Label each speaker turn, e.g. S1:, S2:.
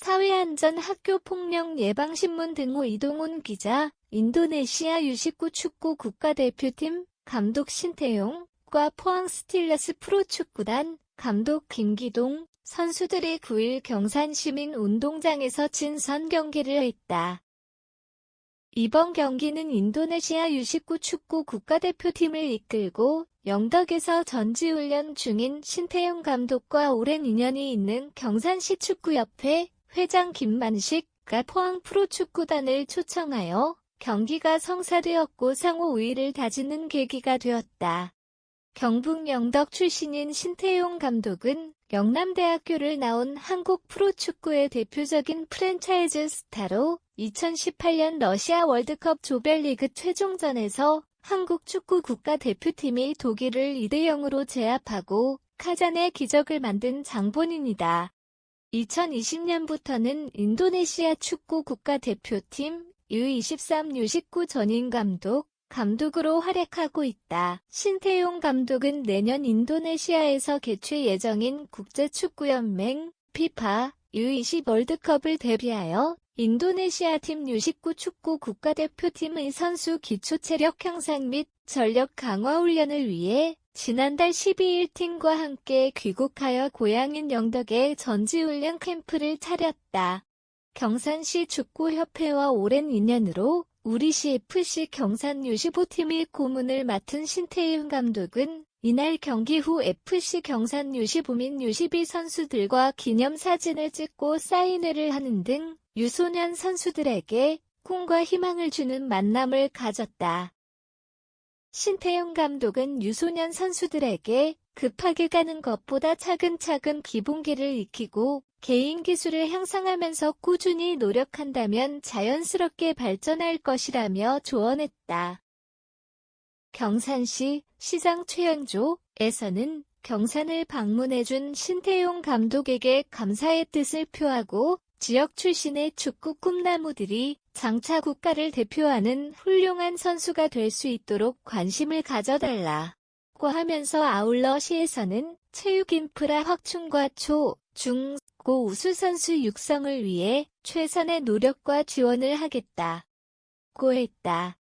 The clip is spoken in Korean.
S1: 사회안전 학교폭력 예방신문 등호 이동훈 기자, 인도네시아 U19 축구 국가대표팀 감독 신태용과 포항 스틸러스 프로축구단 감독 김기동 선수들이 9일 경산시민 운동장에서 친선 경기를 했다. 이번 경기는 인도네시아 U19 축구 국가대표팀을 이끌고 영덕에서 전지훈련 중인 신태용 감독과 오랜 인연이 있는 경산시 축구협회 회장 김만식과 포항 프로축구단을 초청하여 경기가 성사되었고 상호 우위를 다지는 계기가 되었다. 경북 영덕 출신인 신태용 감독은 영남대학교를 나온 한국 프로축구의 대표적인 프랜차이즈 스타로 2018년 러시아 월드컵 조별리그 최종전에서 한국 축구 국가대표팀이 독일을 2대 0으로 제압하고 카잔의 기적을 만든 장본인이다. 2020년부터는 인도네시아 축구 국가대표팀 U23, U19 전임 감독, 감독으로 활약하고 있다. 신태용 감독은 내년 인도네시아에서 개최 예정인 국제축구연맹 피파 U20 월드컵을 대비하여 인도네시아 팀 U19 축구 국가대표팀의 선수 기초 체력 향상 및 전력 강화 훈련을 위해 지난달 12일 팀과 함께 귀국하여 고향인 영덕에 전지훈련 캠프를 차렸다. 경산시 축구협회와 오랜 인연으로 우리시 FC 경산 U15팀의 고문을 맡은 신태윤 감독은 이날 경기 후 FC 경산 U15민 U12 선수들과 기념사진을 찍고 사인회를 하는 등 유소년 선수들에게 꿈과 희망을 주는 만남을 가졌다. 신태용 감독은 유소년 선수들에게 급하게 가는 것보다 차근차근 기본기를 익히고 개인 기술을 향상하면서 꾸준히 노력한다면 자연스럽게 발전할 것이라며 조언했다. 경산시 시장 최연조에서는 경산을 방문해준 신태용 감독에게 감사의 뜻을 표하고 지역 출신의 축구 꿈나무들이 장차 국가를 대표하는 훌륭한 선수가 될 수 있도록 관심을 가져달라고 하면서 아울러 시에서는 체육 인프라 확충과 초, 중, 고 우수 선수 육성을 위해 최선의 노력과 지원을 하겠다. 고 했다.